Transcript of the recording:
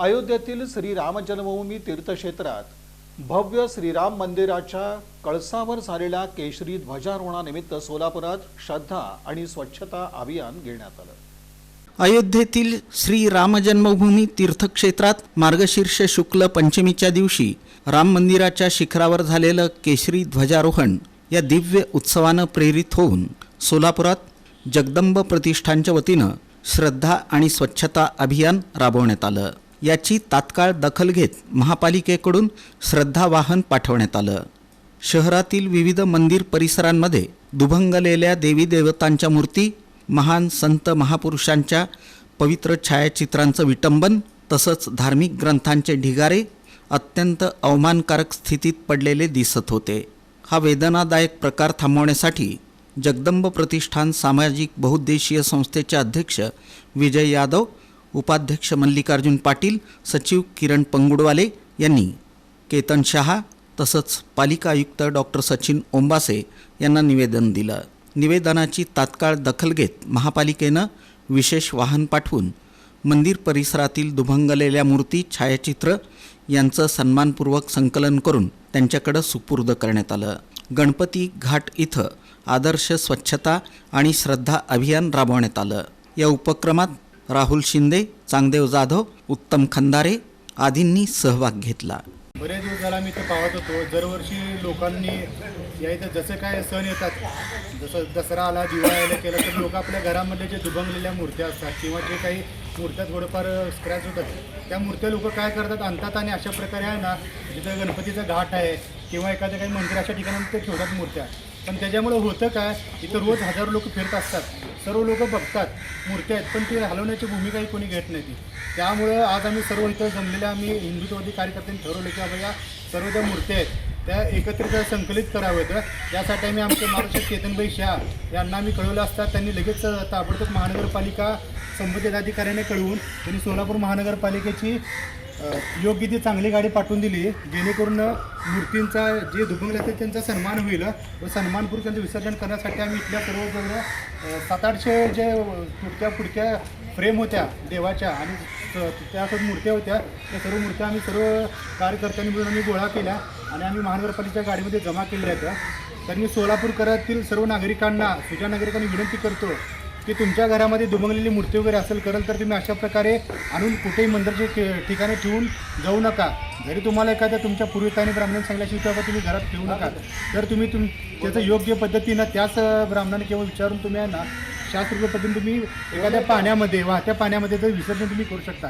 अयोध्येतील श्रीराम जन्मभूमी तीर्थक्षेत्रात भव्य श्रीराम मंदिराच्या कळसावर झालेल्या केशरी ध्वजारोहणानिमित्त सोलापुरात श्रद्धा आणि स्वच्छता अभियान घेण्यात आलं. अयोध्येतील श्री राम जन्मभूमी तीर्थक्षेत्रात मार्गशीर्ष शुक्ल पंचमीच्या दिवशी राम मंदिराच्या शिखरावर झालेलं केशरी ध्वजारोहण या दिव्य उत्सवानं प्रेरित होऊन सोलापुरात जगदंब प्रतिष्ठानच्या वतीनं श्रद्धा आणि स्वच्छता अभियान राबवण्यात आलं. याची तात्काळ दखल घेत महापालिकेकडून श्रद्धा वाहन पाठवण्यात आलं. शहरातील विविध मंदिर परिसरांमध्ये दुभंगलेल्या देवी देवतांच्या मूर्ती महान संत महापुरुषांच्या पवित्र छायाचित्रांचं विटंबन तसंच धार्मिक ग्रंथांचे ढिगारे अत्यंत अवमानकारक स्थितीत पडलेले दिसत होते. हा वेदनादायक प्रकार थांबवण्यासाठी जगदंब प्रतिष्ठान सामाजिक बहुद्देशीय संस्थेचे अध्यक्ष विजय यादव उपाध्यक्ष मल्लिकार्जुन पाटील सचिव किरण पंगुडवाले यांनी केतन शहा तसंच पालिका आयुक्त डॉक्टर सचिन ओंबासे यांना निवेदन दिलं. निवेदनाची तात्काळ दखल घेत महापालिकेनं विशेष वाहन पाठवून मंदिर परिसरातील दुभंगलेल्या मूर्ती छायाचित्र यांचं सन्मानपूर्वक संकलन करून त्यांच्याकडं सुपूर्द करण्यात आलं. गणपती घाट इथं आदर्श स्वच्छता आणि श्रद्धा अभियान राबवण्यात आलं. या उपक्रमात राहुल शिंदे चांगदेव जाधव उत्तम खंदारे आदींनी सहभाग घेतला. बरेच दिवस झाला मी इथं पाहत होतो. दरवर्षी लोकांनी या इथं जसं काय सण येतात जसं दसरा आला दिवाळी आला केलं तर लोक आपल्या घरामध्ये जे दुभंगलेल्या मूर्त्या असतात किंवा जे काही मूर्त्या थोडंफार स्क्रॅच होतात त्या मूर्त्या लोक काय करतात आणतात आणि अशा प्रकारे आहे ना जिथं गणपतीचा घाट आहे किंवा एखाद्या काही मंदिर अशा ठिकाणी ते ठेवतात मूर्त्या. पण त्याच्यामुळं होतं काय इथं रोज हजारो लोक फिरत असतात. सर्व लोक बघतात मूर्त्या आहेत पण ती हलवण्याची भूमिकाही कोणी घेत नाही ती. त्यामुळं आज आम्ही सर्व इथं जमलेल्या आम्ही हिंदुत्ववादी कार्यकर्त्यांनी ठरवलं की बाबा या सर्व ज्या मूर्त्या आहेत त्या एकत्रित संकलित कराव्यात. यासाठी आम्ही आमचे महाराष्ट्र केतनभाई शाह यांना आम्ही कळवलं असता त्यांनी लगेच ताबडतोब महानगरपालिका संबंधित अधिकाऱ्याने कळवून त्यांनी सोलापूर महानगरपालिकेची योग्य ती चांगली गाडी पाठवून दिली जेणेकरून मूर्तींचा जे दुभंगले असतील त्यांचा सन्मान होईल. व सन्मानपूर्वक त्यांचं विसर्जन करण्यासाठी आम्ही इथल्या सर्व सात आठशे जे तुटक्या फुटक्या फ्रेम होत्या देवाच्या आणि त्या सर्व मूर्त्या होत्या त्या सर्व मूर्त्या आम्ही सर्व कार्यकर्त्यांनी मिळून आम्ही गोळा केल्या आणि आम्ही महानगरपालिकेच्या गाडीमध्ये जमा केलेल्या आहेत तर मी सोलापूरकरातील सर्व नागरिकांना सुजा नागरिकांनी विनंती करतो की तुमच्या घरामध्ये दुमंगलेली मूर्ती वगैरे असेल करेल तर तुम्ही अशा प्रकारे आणून कुठेही मंदिरचे ठिकाणी ठेवून जाऊ नका. जरी तुम्हाला एखाद्या तुमच्या पूर्वितांनी ब्राह्मण सांगितल्याशी बाबा तुम्ही घरात ठेवू नका. तर तुम्ही तुम त्याचं योग्य पद्धतीनं त्याच ब्राह्मणाने केवळ विचारून तुम्ही ना शास्त्रोक्त पद्धतीने तुम्ही एखाद्या पाण्यामध्ये वाहत्या पाण्यामध्ये जर विसर्जन तुम्ही करू शकता